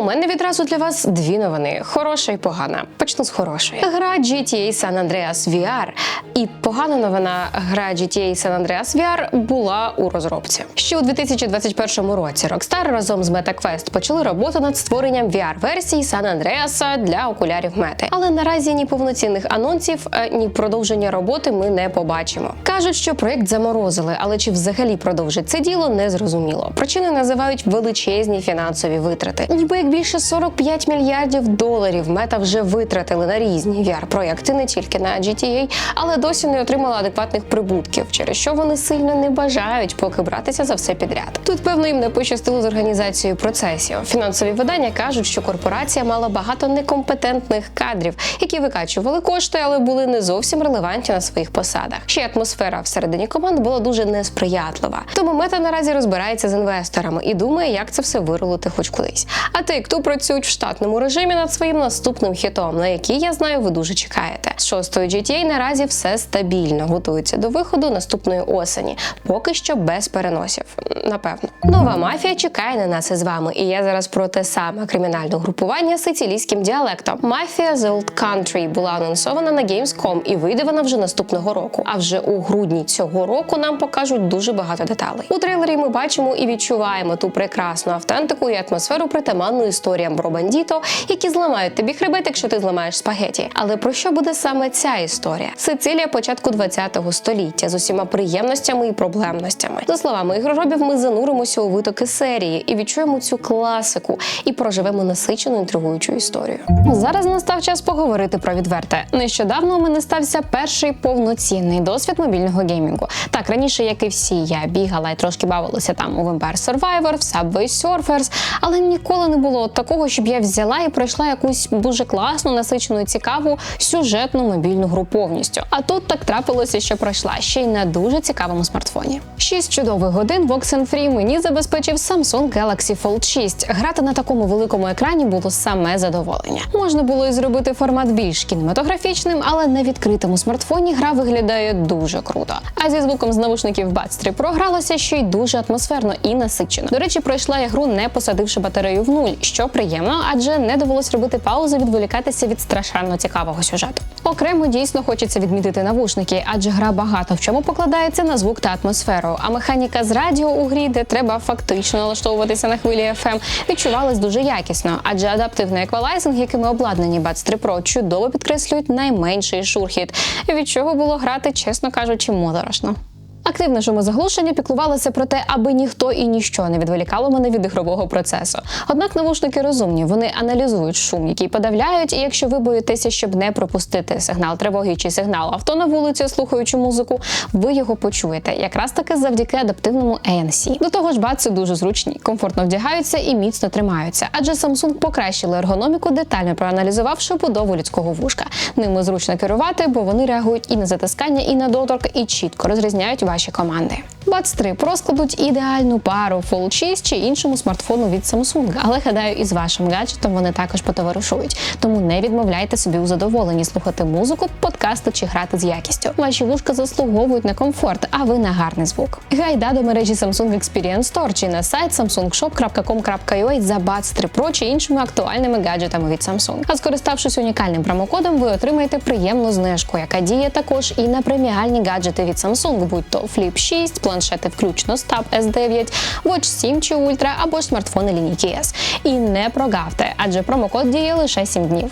у мене відразу для вас дві новини: хороша і погана. Почну з хорошої. Гра GTA San Andreas VR. І погана новина гра GTA San Andreas VR була у розробці. Ще у 2021 році Rockstar разом з MetaQuest почали роботу над створенням VR-версії San Andreas для окулярів мети. Але наразі ні повноцінних анонсів, е, ні продовження роботи ми не побачимо. Кажуть, що проект заморозили, але чи взагалі продовжить це діло, не зрозуміло. Причини називають величезні фінансові витрати. Ніби як більше 45 мільярдів доларів мета вже витратили на різні VR-проекти, не тільки на GTA, але досі не отримала адекватних прибутків, через що вони сильно не бажають поки братися за все підряд. Тут певно їм не пощастило з організацією процесів. Фінансові видання кажуть, що корпорація мала багато некомпетентних кадрів, які викачували кошти, але були не зовсім релевантні на своїх посадах. Ще атмосфера всередині команд була дуже несприятлива. Тому мета наразі розбирається з інвесторами і думає, як це все вирулити хоч кудись. А ти, хто працюють в штатному режимі над своїм наступним хітом, на який я знаю, ви дуже чекаєте. З шостою GTA наразі все стабільно готується до виходу наступної осені, поки що без переносів. Напевно, нова мафія чекає на нас із вами. І я зараз про те саме кримінальне групування з сицилійським діалектом. Мафія The Old Country була анонсована на Gamescom і вийде вже наступного року. А вже у грудні цього року нам покажуть дуже багато деталей. У трейлері ми бачимо і відчуваємо ту прекрасну автентику і атмосферу притаманну історіям про бандіто, які зламають тобі хребет, якщо ти зламаєш спагеті. Але про що буде саме ця історія? Сицилія початку 20-го століття з усіма приємностями і проблемностями. За словами ігроробів, ми зануримося у витоки серії і відчуємо цю класику і проживемо насичену інтригуючу історію. Зараз настав час поговорити про відверте. Нещодавно у мене стався перший повноцінний досвід мобільного геймінгу. Так раніше, як і всі, я бігала і трошки бавилася там у Vampire Survivor, в Subway Surfers, але ніколи не було такого, щоб я взяла і пройшла якусь дуже класну, насичену цікаву сюжетну мобільну гру повністю. А тут так трапилося, що пройшла ще й на дуже цікавому смартфоні. Шість чудових годин в Oxenfree мені забезпечив Samsung Galaxy Fold 6. Грати на такому великому екрані було саме задоволення. Можна було і зробити формат більш кінематографічним, але на відкритому смартфоні гра виглядає дуже круто. А зі звуком з навушників Buds 3 Pro гралося ще й дуже атмосферно і насичено. До речі, пройшла я гру не посадивши батарею в нуль, що приємно, адже не довелось робити паузу, відволікатися від страшенно цікавого сюжету. Окремо дійсно хочеться відмітити навушники, адже гра багато в чому покладається на звук та атмосферу. А механіка з радіо у грі, де треба фактично налаштовуватися на хвилі FM, відчувалась дуже якісно, адже адаптивний еквалайзинг, якими обладнані Buds 3 Pro, чудово підкреслюють найменший шурхіт, від чого було грати, чесно кажучи, моторошно. Активне шумозаглушення піклувалося про те, аби ніхто і ніщо не відволікало мене від ігрового процесу. Однак навушники розумні, вони аналізують шум, який подавляють, і якщо ви боїтеся, щоб не пропустити сигнал тривоги чи сигнал авто на вулиці, слухаючи музику, ви його почуєте, якраз таки завдяки адаптивному ANC. До того ж, баци дуже зручні, комфортно вдягаються і міцно тримаються, адже Samsung покращили ергономіку, детально проаналізувавши будову людського вушка. Ними зручно керувати, бо вони реагують і на затискання, і на доторк, і чітко розрізняють ваші команди. Buds 3 Pro складуть ідеальну пару Fold 6 чи іншому смартфону від Samsung, але гадаю, і з вашим гаджетом вони також потоваришують. Тому не відмовляйте собі у задоволенні слухати музику, подкасти чи грати з якістю. Ваші вушка заслуговують на комфорт, а ви на гарний звук. Гайда до мережі Samsung Experience Store чи на сайт samsungshop.com.ua за Buds 3 Pro чи іншими актуальними гаджетами від Samsung. А скориставшись унікальним промокодом, ви отримаєте приємну знижку, яка діє також і на преміальні гаджети від Samsung, будь то Flip 6, планшети включно з Tab S9, Watch 7 чи Ultra або ж смартфони лінійки S. І не прогавте, адже промокод діє лише 7 днів.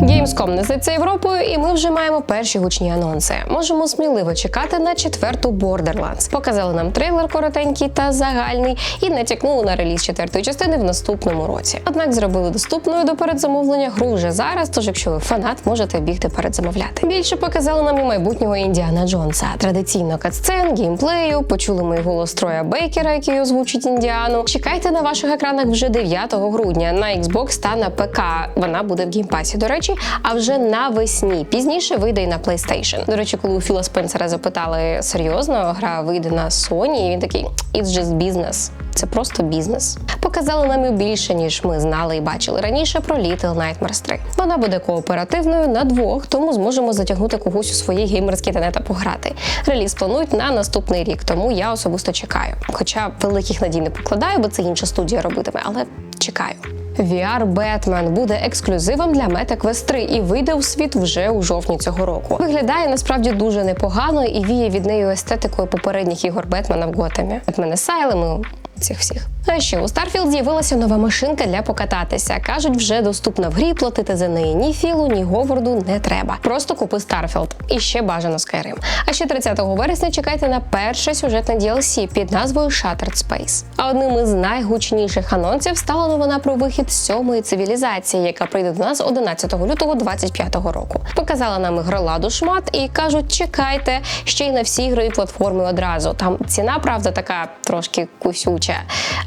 Gamescom несеться Європою, і ми вже маємо перші гучні анонси. Можемо сміливо чекати на четверту Borderlands. Показали нам трейлер коротенький та загальний і натякнули на реліз четвертої частини в наступному році. Однак зробили доступною до передзамовлення гру вже зараз. Тож, якщо ви фанат, можете бігти передзамовляти. Більше показали нам і майбутнього Індіана Джонса. Традиційно катсцен, геймплею. Почули ми голос Троя Бейкера, який озвучить Індіану. Чекайте на ваших екранах вже 9 грудня на Xbox та на ПК. Вона буде в геймпасі. До речі речі, а вже навесні пізніше вийде і на PlayStation. До речі, коли у Філа Спенсера запитали серйозно, гра вийде на Sony, і він такий «It's just business». Це просто бізнес. Показали нам і більше, ніж ми знали і бачили раніше про Little Nightmares 3. Вона буде кооперативною на двох, тому зможемо затягнути когось у свої геймерські тенета пограти. Реліз планують на наступний рік, тому я особисто чекаю. Хоча великих надій не покладаю, бо це інша студія робитиме, але чекаю. VR Batman буде ексклюзивом для MetaQuest 3 і вийде у світ вже у жовтні цього року. Виглядає насправді дуже непогано і віє від неї естетикою попередніх ігор Бетмена в Готемі. Batman Asylum цих всіх. А ще у Starfield з'явилася нова машинка для покататися. Кажуть, вже доступна в грі. Платити за неї ні філу, ні говарду не треба. Просто купи Starfield. і ще бажано Skyrim. А ще 30 вересня чекайте на перше сюжетне DLC під назвою Shattered Space. А одним із найгучніших анонсів стала новина про вихід сьомої цивілізації, яка прийде до нас 11 лютого 25 року. Показала нам ігроладу шмат і кажуть, чекайте ще й на всі ігрові платформи одразу. Там ціна, правда, така трошки кусюча.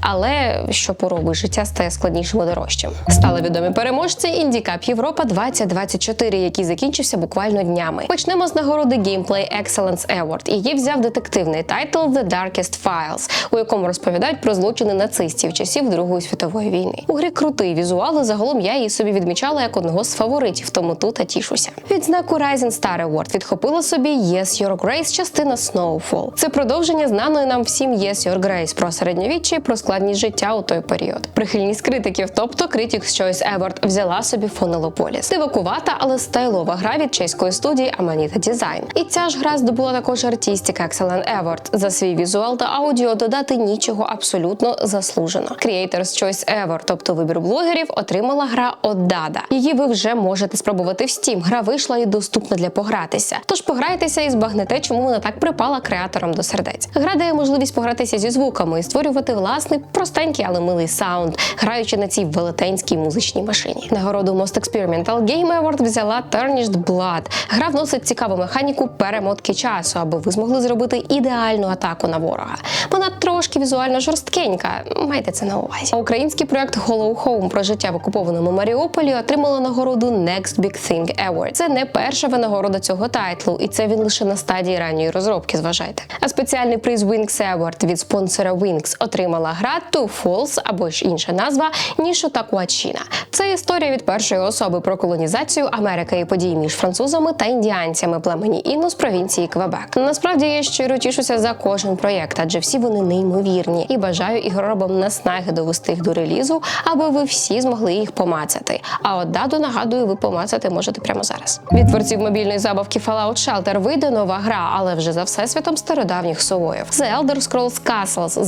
Але що поробиш, життя стає складнішим і дорожчим. Стали відомі переможці Індікап Європа 2024, який закінчився буквально днями. Почнемо з нагороди Gameplay Excellence Award. Її взяв детективний тайтл The Darkest Files, у якому розповідають про злочини нацистів часів Другої світової війни. У грі крутий візуал, і загалом я її собі відмічала як одного з фаворитів, тому тут тішуся. Відзнаку Rising Star Award відхопила собі Yes Your Grace частина Snowfall. Це продовження знаної нам всім Yes Your Grace про середньовіччя і про складність життя у той період. Прихильність критиків, тобто Critics' Choice Award, взяла собі Фонелополіс. Дивакувата, але стайлова гра від чеської студії Amanita Design. І ця ж гра здобула також Artistic Excellent Award. За свій візуал та аудіо додати нічого абсолютно заслужено. Creators Choice Award, тобто вибір блогерів, отримала гра Оддада. Її ви вже можете спробувати в Steam. Гра вийшла і доступна для погратися. Тож пограйтеся і збагнете, чому вона так припала креаторам до сердець. Гра дає можливість погратися зі звуками і створювати власний простенький, але милий саунд, граючи на цій велетенській музичній машині. Нагороду Most Experimental Game Award взяла Tarnished Blood. Гра вносить цікаву механіку перемотки часу, аби ви змогли зробити ідеальну атаку на ворога. Вона трошки візуально жорсткенька, майте це на увазі. Український проект Hollow Home про життя в окупованому Маріуполі отримала нагороду Next Big Thing Award. Це не перша винагорода цього тайтлу, і це він лише на стадії ранньої розробки. Зважайте. А спеціальний приз Wings Award від спонсора Wings отримала гра Two Falls або ж інша назва Нішо Такуачіна. Це історія від першої особи про колонізацію Америки і події між французами та індіанцями племені Інну з провінції Квебек. Насправді я щиро тішуся за кожен проєкт, адже всі вони неймовірні і бажаю ігроробам наснаги довести їх до релізу, аби ви всі змогли їх помацати. А от даду нагадую, ви помацати можете прямо зараз. Від творців мобільної забавки Fallout Shelter вийде нова гра, але вже за всесвітом стародавніх совоїв. The Elder Scrolls Castles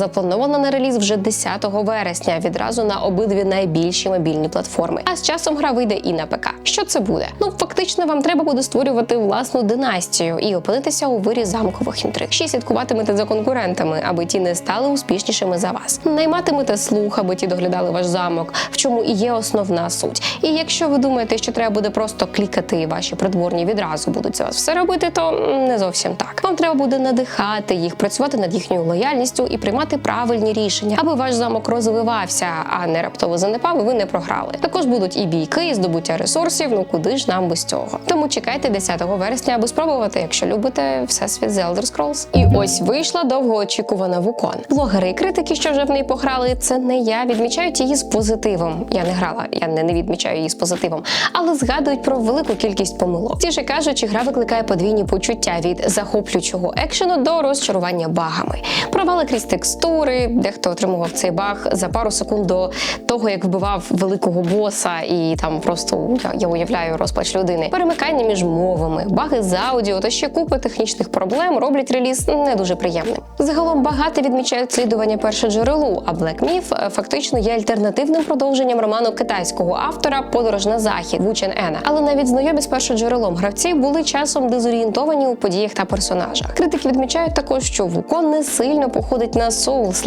запланована на реліз вже 10 вересня, відразу на обидві найбільші мобільні платформи. А з часом гра вийде і на ПК. Що це буде? Ну фактично, вам треба буде створювати власну династію і опинитися у вирі замкових інтриг. Ще слідкуватимете за конкурентами, аби ті не стали успішнішими за вас. Найматимете слух, аби ті доглядали ваш замок, в чому і є основна суть. І якщо ви думаєте, що треба буде просто клікати, і ваші придворні відразу будуть за вас все робити, то не зовсім так. Вам треба буде надихати їх, працювати над їхньою лояльністю і приймати правильні рішення, аби ваш замок розвивався, а не раптово занепав, і ви не програли. Також будуть і бійки, і здобуття ресурсів. Ну куди ж нам без цього? Тому чекайте 10 вересня, аби спробувати, якщо любите всесвіт The Elder Scrolls. І ось вийшла довгоочікувана Вукон. Блогери критики, що вже в неї пограли, це не я відмічають її з позитивом. Я не грала, я не, не відмічаю її з позитивом, але згадують про велику кількість помилок. Ті ж кажучи, гра викликає подвійні почуття від захоплюючого екшену до розчарування багами. Провали крізь текстури, дехто отримував цей баг за пару секунд до того, як вбивав великого боса, і там просто я, я уявляю розпач людини. Перемикання між мовами, баги з аудіо та ще купи технічних проблем роблять реліз не дуже приємним. Загалом багато відмічають слідування перше джерелу, а Black Myth фактично є альтернативним продовженням роману китайського автора Подорож на захід Вучен Ена. Але навіть знайомі з першоджерелом гравці були часом дезорієнтовані у подіях та персонажах. Критики відмічають також, що Вукон не сильно походить на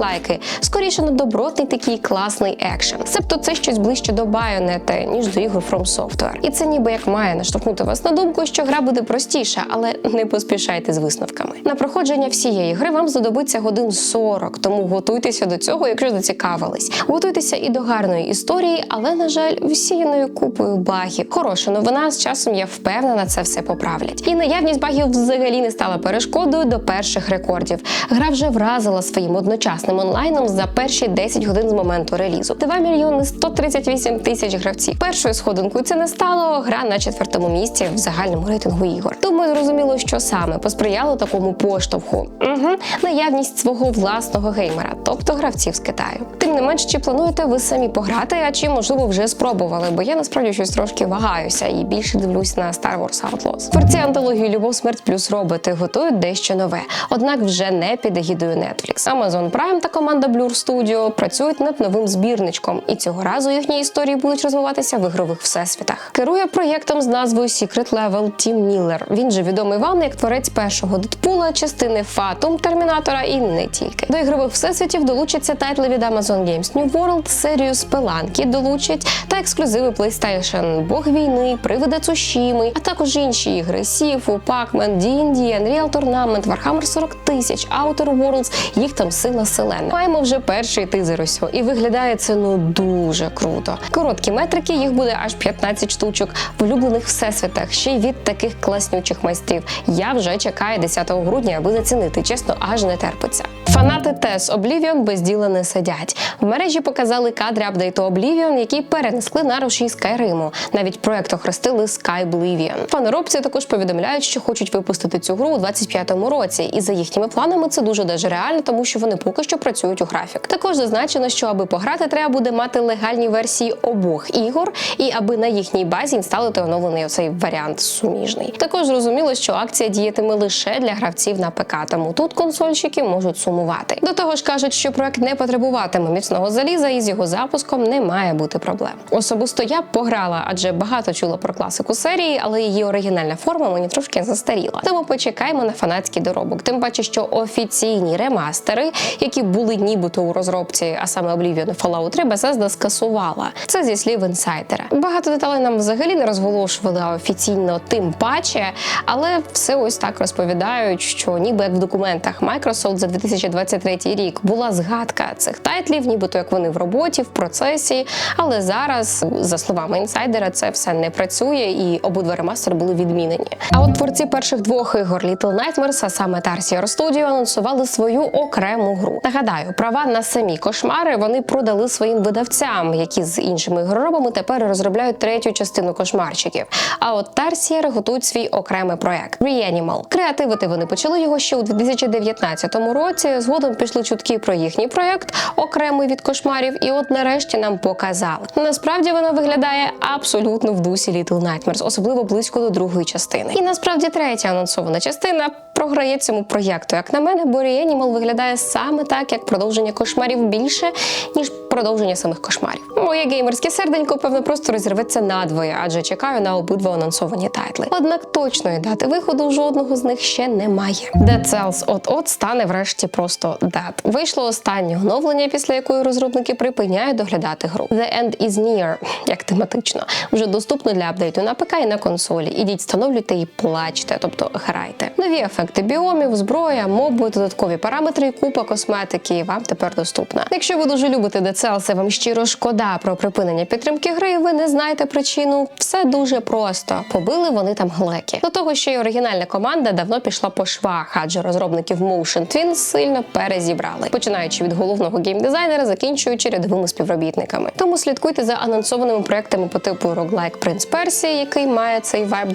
соулс-лайки, скоріше на добротний такий класний екшен. Себто це щось ближче до Bayonetta, ніж до ігор From Software. І це ніби як має наштовхнути вас на думку, що гра буде простіша, але не поспішайте з висновками. На проходження всієї гри вам знадобиться годин 40, тому готуйтеся до цього, якщо зацікавились. Готуйтеся і до гарної історії, але на жаль, всіяною купою багів. Хороша новина з часом я впевнена, це все поправлять. І наявність багів взагалі не стала перешкодою до перших рекордів. Гра вже вразила своїм одночасним онлайном за перші 10 годин з моменту релізу. 2 мільйони 138 тисяч гравців. Першою сходинкою це не стало. Гра на четвертому місці в загальному рейтингу ігор. Тому зрозуміло, що саме посприяло такому поштовху. Угу. Наявність свого власного геймера, тобто гравців з Китаю. Не менш, чи плануєте ви самі пограти, а чи можливо вже спробували? Бо я насправді щось трошки вагаюся і більше дивлюсь на Star Wars Outlaws. Творці антології Любов, смерть плюс роботи готують дещо нове, однак вже не під егідою Netflix. Amazon Prime та команда Blur Studio працюють над новим збірничком, і цього разу їхні історії будуть розвиватися в ігрових всесвітах. Керує проєктом з назвою Secret Level Тім Міллер. Він же відомий вам як творець першого Дедпула, частини Фатум Термінатора і не тільки. До ігрових всесвітів долучаться тайтли від Amazon Games New World, серію Спеланки долучать та ексклюзиви PlayStation, Бог війни, Привиди Цушіми, а також інші ігри Sifu, Pac-Man, D&D, Unreal Tournament, Warhammer 40 тисяч, Outer Worlds, їх там сила селена. Маємо вже перший тизер усього, і виглядає це ну дуже круто. Короткі метрики, їх буде аж 15 штучок в улюблених всесвітах, ще й від таких класнючих майстрів. Я вже чекаю 10 грудня, аби зацінити. Чесно, аж не терпиться. Фанати Тес Oblivion без діла не сидять. В мережі показали кадри апдейту Oblivion, які перенесли на рушій Скайриму. Навіть проект охрестили Skyblivion. Фаноробці також повідомляють, що хочуть випустити цю гру у 25-му році, і за їхніми планами це дуже даже реально, тому що вони поки що працюють у графік. Також зазначено, що аби пограти, треба буде мати легальні версії обох ігор, і аби на їхній базі інсталити оновлений оцей варіант суміжний. Також зрозуміло, що акція діятиме лише для гравців на ПК, тому тут консольщики можуть сумувати. До того ж кажуть, що проект не потребуватиме міцного заліза, і з його запуском не має бути проблем. Особисто я пограла, адже багато чула про класику серії, але її оригінальна форма мені трошки застаріла. Тому почекаємо на фанатський доробок. Тим паче, що офіційні ремастери, які були нібито у розробці, а саме Oblivion і Fallout 3, Bethesda скасувала. Це зі слів інсайдера. Багато деталей нам взагалі не розголошували офіційно, тим паче, але все ось так розповідають, що ніби як в документах Microsoft за 2023 рік була згадка цих тайтлів, нібито як вони в роботі, в процесі. Але зараз, за словами інсайдера, це все не працює, і обидва ремастери були відмінені. А от творці перших двох ігор Little Nightmares, а саме Tarsier Studio, анонсували свою окрему гру. Нагадаю, права на самі кошмари вони продали своїм видавцям, які з іншими ігроробами тепер розробляють третю частину кошмарчиків. А от Tarsier готують свій окремий проект Reanimal. Креативити вони почали його ще у 2019 році. Згодом пішли чутки про їхній проект, окремий від кошмарів, і от нарешті нам показали. Насправді вона виглядає абсолютно в дусі Little Nightmares, особливо близько до другої частини. І насправді третя анонсована частина програє цьому проєкту. Як на мене, бо Reanimal виглядає саме так, як продовження кошмарів більше, ніж продовження самих кошмарів. Моє геймерське серденько, певно, просто розірветься надвоє, адже чекаю на обидва анонсовані тайтли. Однак точної дати виходу жодного з них ще немає. Dead Cells от-от стане врешті просто дат. Вийшло останнє оновлення, після якої розробники припиняють доглядати гру. The End is Near, як тематично, вже доступно для апдейту на ПК і на консолі. Ідіть, встановлюйте і плачте, тобто грайте. Нові ефекти біомів, зброя, моби, додаткові параметри купа косметики вам тепер доступна. Якщо ви дуже любите Dead вам щиро шкода про припинення підтримки гри, і ви не знаєте причину. Все дуже просто. Побили вони там глеки. До того, що й оригінальна команда давно пішла по швах, адже розробників Motion Twin сильно перезібрали, починаючи від головного геймдизайнера, закінчуючи рядовими співробітниками. Тому слідкуйте за анонсованими проектами по типу Roguelike Prince Persia, який має цей вайб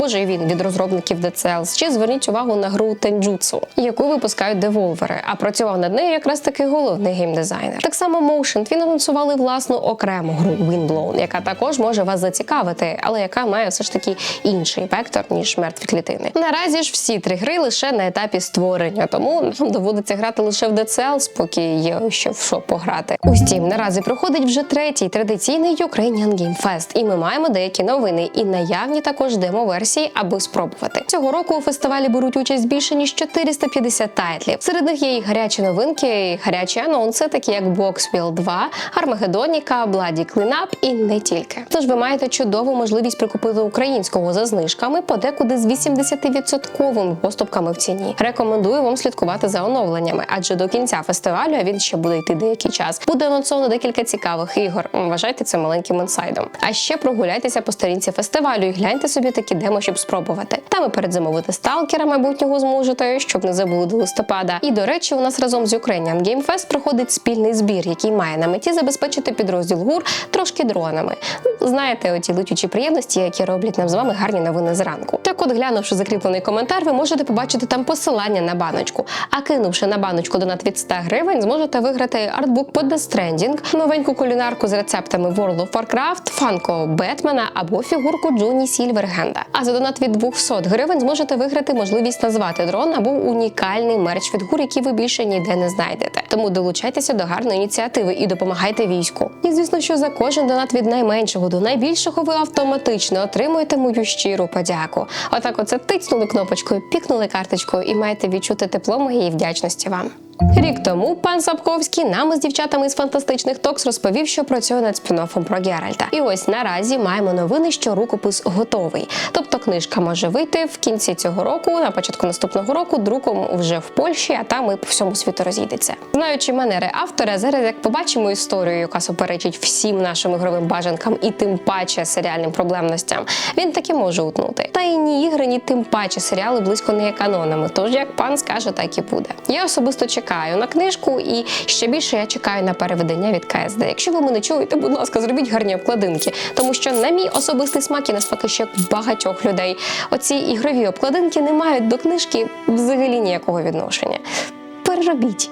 може і він від розробників Cells, чи зверніть увагу на гру Tenjutsu, яку випускають Devolver, а працював над нею якраз таки головний геймдизайнер. Так само Motion Twin анонсували власну окрему гру Windblown, яка також може вас зацікавити, але яка має все ж таки інший вектор ніж мертві клітини. Наразі ж всі три гри лише на етапі створення, тому нам доводиться грати лише в Cells, поки є ще в що пограти. У Steam наразі проходить вже третій традиційний Ukrainian Game Fest, і ми маємо деякі новини і наявні також демо-версії, аби спробувати. Цього року у фестивалі беруть участь більше ніж 450 тайтлів. Серед них є і гарячі новинки, і гарячі анонси, такі як Boxwheel 2, Армагедоніка, Bloody Cleanup і не тільки. Тож ви маєте чудову можливість прикупити українського за знижками, подекуди з 80% поступками в ціні. Рекомендую вам слідкувати за оновленнями, адже до кінця фестивалю, а він ще буде йти деякий час, буде анонсовано декілька цікавих ігор. Вважайте це маленьким інсайдом. А ще прогуляйтеся по сторінці фестивалю і гляньте собі такі демо, щоб спробувати. Там і передзамовити сталкера майбутнього зможете, щоб не забули до листопада. І до речі, у нас разом з Ukrainian Game Fest проходить спільний збір, який має на меті забезпечити підрозділ ГУР трошки дронами. Ну, знаєте, оті летючі приємності, які роблять нам з вами гарні новини зранку. Так, от глянувши закріплений коментар, ви можете побачити там посилання на баночку. А кинувши на баночку донат від 100 гривень, зможете виграти артбук по Death Stranding, новеньку кулінарку з рецептами World of Warcraft, фанко Бетмена або фігурку Джоні Сільвергенда. А за донат від 200 гривень зможете виграти можливість назвати дрон або унікальний мерч від гур, який ви більше ніде не знайдете. Тому долучайтеся до гарної ініціативи і допомагайте війську. І звісно, що за кожен донат від найменшого до найбільшого ви автоматично отримуєте мою щиру подяку. Отак, оце тицнули кнопочкою, пікнули карточкою і маєте відчути тепло моєї вдячності вам. Рік тому пан Сапковський нам із дівчатами з фантастичних токс розповів, що працює над спін-оффом про Геральта. І ось наразі маємо новини, що рукопис готовий. Тобто книжка може вийти в кінці цього року, на початку наступного року, друком вже в Польщі, а там і по всьому світу розійдеться. Знаючи манери автора, зараз як побачимо історію, яка суперечить всім нашим ігровим бажанкам і тим паче серіальним проблемностям, він таки може утнути. Та і ні ігри, ні тим паче серіали близько не є канонами. Тож як пан скаже, так і буде. Я особисто чекаю на книжку, і ще більше я чекаю на переведення від КСД. Якщо ви мене чуєте, будь ласка, зробіть гарні обкладинки, тому що на мій особистий смак і навпаки ще багатьох людей. Оці ігрові обкладинки не мають до книжки взагалі ніякого відношення. Переробіть.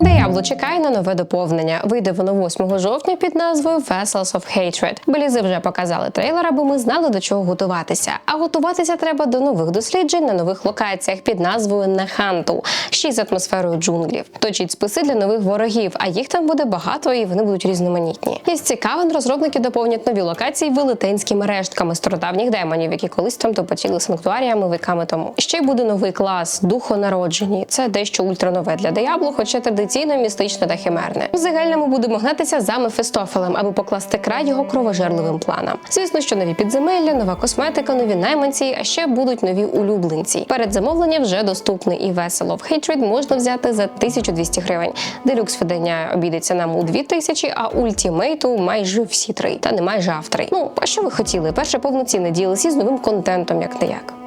Диабло чекає на нове доповнення. Вийде воно 8 жовтня під назвою Vessels of Hatred. Белізи вже показали трейлер, аби ми знали до чого готуватися. А готуватися треба до нових досліджень на нових локаціях під назвою Наханту, ще й з атмосферою джунглів. Точіть списи для нових ворогів, а їх там буде багато і вони будуть різноманітні. Із цікавин розробники доповнять нові локації велетенськими рештками стародавніх демонів, які колись там топотіли санктуаріями віками тому. Ще й буде новий клас духонароджені. Це дещо ультранове для Диабло, хоча традиційно містичне та химерне. В загальному будемо гнатися за Мефістофелем, аби покласти край його кровожерливим планам. Звісно, що нові підземелля, нова косметика, нові найманці, а ще будуть нові улюбленці. Перед замовлення вже доступний і Vessel of Hatred можна взяти за 1200 гривень. Делюкс видання обійдеться нам у 2000, а ультімейту майже всі три. Та не майже а в три. Ну а що ви хотіли? Перше повноцінне DLC з новим контентом, як не як.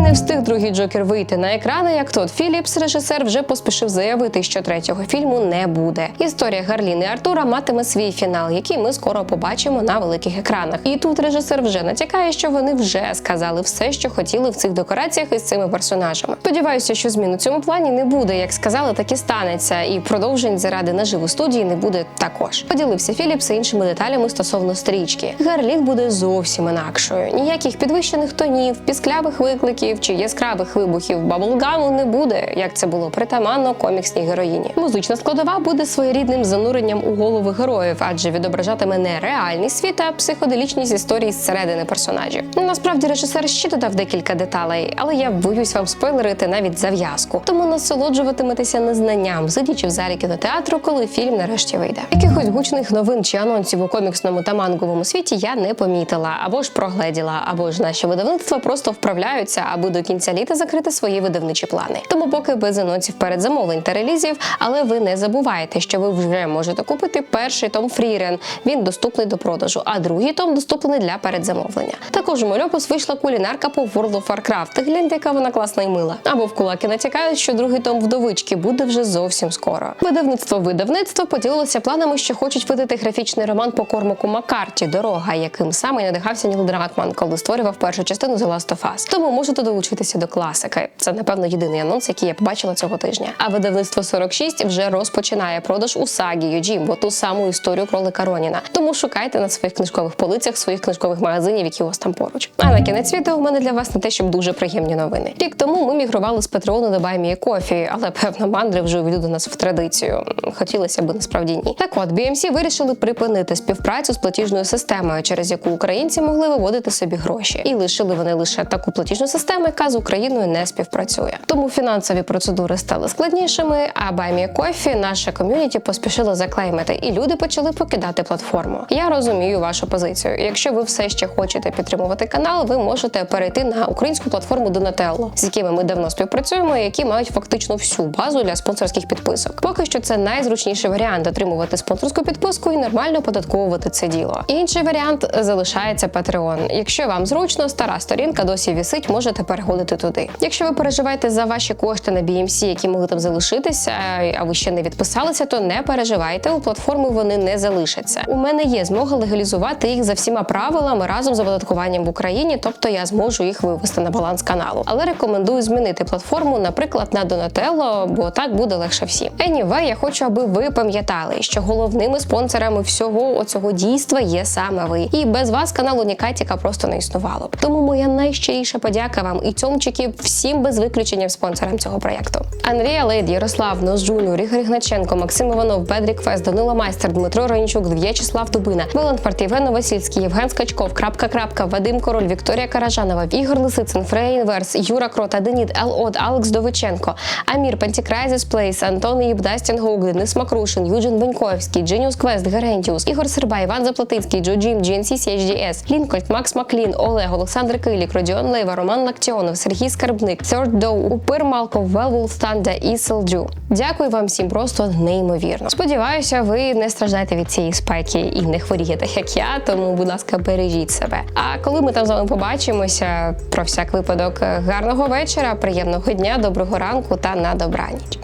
Не встиг другий Джокер вийти на екрани, як Тодд Філіпс, режисер, вже поспішив заявити, що третього фільму не буде. Історія Гарліни Артура матиме свій фінал, який ми скоро побачимо на великих екранах. І тут режисер вже натякає, що вони вже сказали все, що хотіли в цих декораціях із цими персонажами. Сподіваюся, що змін у цьому плані не буде. Як сказали, так і станеться, і продовжень заради наживу студії не буде також. Поділився Філіпс іншими деталями стосовно стрічки. Гарлін буде зовсім інакшою. Ніяких підвищених тонів, пісклявих викликів чи яскравих вибухів баблгаму не буде, як це було притаманно коміксній героїні. Музична складова буде своєрідним зануренням у голови героїв, адже відображатиме не реальний світ, а психоделічність історії зсередини персонажів. Насправді режисер ще додав декілька деталей, але я боюсь вам спойлерити навіть зав'язку. Тому насолоджуватиметеся незнанням, сидячи в залі кінотеатру, коли фільм нарешті вийде. Якихось гучних новин чи анонсів у коміксному та манговому світі я не помітила, або ж прогледіла, або ж наші видавництва просто вправляються, аби до кінця літа закрити свої видавничі плани. Тому поки без анонсів передзамовлень та релізів, але ви не забувайте, що ви вже можете купити перший том Фрірен. Він доступний до продажу, а другий том доступний для передзамовлення. Також у Мольопус вийшла кулінарка по World of Warcraft. Гляньте, яка вона класна і мила. Або в кулаки натякають, що другий том вдовички буде вже зовсім скоро. Видавництво видавництво поділилося планами, що хочуть видати графічний роман по Кормаку Маккарті Дорога, яким саме надихався Ніл Дракман, коли створював першу частину The Last of Us. Тому можете долучитися до класики. Це напевно єдиний анонс, який я побачила цього тижня. А видавництво 46 вже розпочинає продаж у сагі Юджім, бо ту саму історію кролика Роніна. Тому шукайте на своїх книжкових полицях, своїх книжкових магазинів, які у вас там поруч. А на кінець відео у мене для вас не те, щоб дуже приємні новини. Рік тому ми мігрували з Патреону до Баймії Кофі, але певно мандри вже увійдуть до нас в традицію. Хотілося б насправді ні. Так от BMC вирішили припинити співпрацю з платіжною системою, через яку українці могли виводити собі гроші, і лишили вони лише таку платіжну систему, яка з Україною не співпрацює. Тому фінансові процедури стали складнішими. А Кофі наше ком'юніті поспішило заклеймити, і люди почали покидати платформу. Я розумію вашу позицію. Якщо ви все ще хочете підтримувати канал, ви можете перейти на українську платформу Donatello, з якими ми давно співпрацюємо, і які мають фактично всю базу для спонсорських підписок. Поки що це найзручніший варіант отримувати спонсорську підписку і нормально оподатковувати це діло. Інший варіант залишається Patreon. Якщо вам зручно, стара сторінка досі вісить, можете переходити туди. Якщо ви переживаєте за ваші кошти на BMC, які могли там залишитися, а ви ще не відписалися, то не переживайте. У платформи вони не залишаться. У мене є змога легалізувати їх за всіма правилами разом з оподаткуванням в Україні, тобто я зможу їх вивести на баланс каналу. Але рекомендую змінити платформу, наприклад, на Donatello, бо так буде легше всім. Anyway, я хочу, аби ви пам'ятали, що головними спонсорами всього оцього дійства є саме ви. І без вас канал Унікатіка просто не існувало б. Тому моя найщиріша подяка вам і цьомчики всім без виключення спонсорам цього проєкту. Андрія Лейд, Ярослав Нос Джуніор, Ігор Гначенко, Максим Іванов, Бедрік Фест, Данила Майстер, Дмитро Ронічук, В'ячеслав Дубина, Веланфорд, Євген Новосільський, Євген Скачков, Крапка Крапка, Вадим Король, Вікторія Каражанова, Ігор Лисицин, Фрея Інверс, Юра Крот, Аденіт, Ел Од, Алекс Довиченко, Амір, Пантікрайзіс Плейс, Антон Їб, Дастін Гоуг, Денис Макрушин, Юджин Беньковський, Дженіус Квест, Герентіус, Ігор Сербай, Іван Заплатинський, Джо Джим, GNC CHDS, Лінкольд, Макс Маклін, Олег, Олександр Килік, Родіон Лейва, Роман Лактіонов, Сергій Скарбник, Third Dow, Упир Малков, Велвул Станда і Селджу. Дякую вам всім просто неймовірно. Сподіваюся, ви не страждаєте від цієї спайки і не хворієте, як я. Тому, будь ласка, бережіть себе. А коли ми там з вами побачимося, про всяк випадок, гарного вечора, приємного дня, доброго ранку та на добраніч.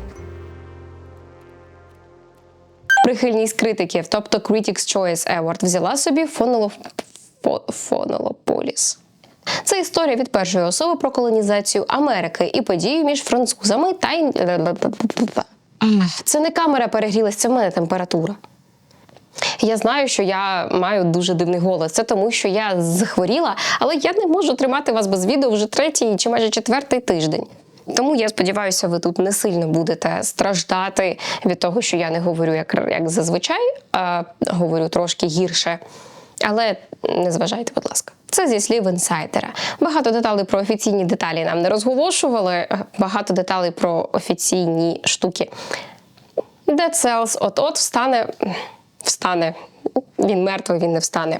Прихильність критиків, тобто Critics' Choice Award, взяла собі фоноло... фонолополіс. Це історія від першої особи про колонізацію Америки і подію між французами та Це не камера перегрілась, це в мене температура. Я знаю, що я маю дуже дивний голос. Це тому, що я захворіла, але я не можу тримати вас без відео вже третій чи майже четвертий тиждень. Тому я сподіваюся, ви тут не сильно будете страждати від того, що я не говорю як, як зазвичай, а говорю трошки гірше. Але не зважайте, будь ласка. Це зі слів інсайдера. Багато деталей про офіційні деталі нам не розголошували. е, Багато деталей про офіційні штуки. Dead Cells от-от встане. Встане. Він мертвий, він не встане.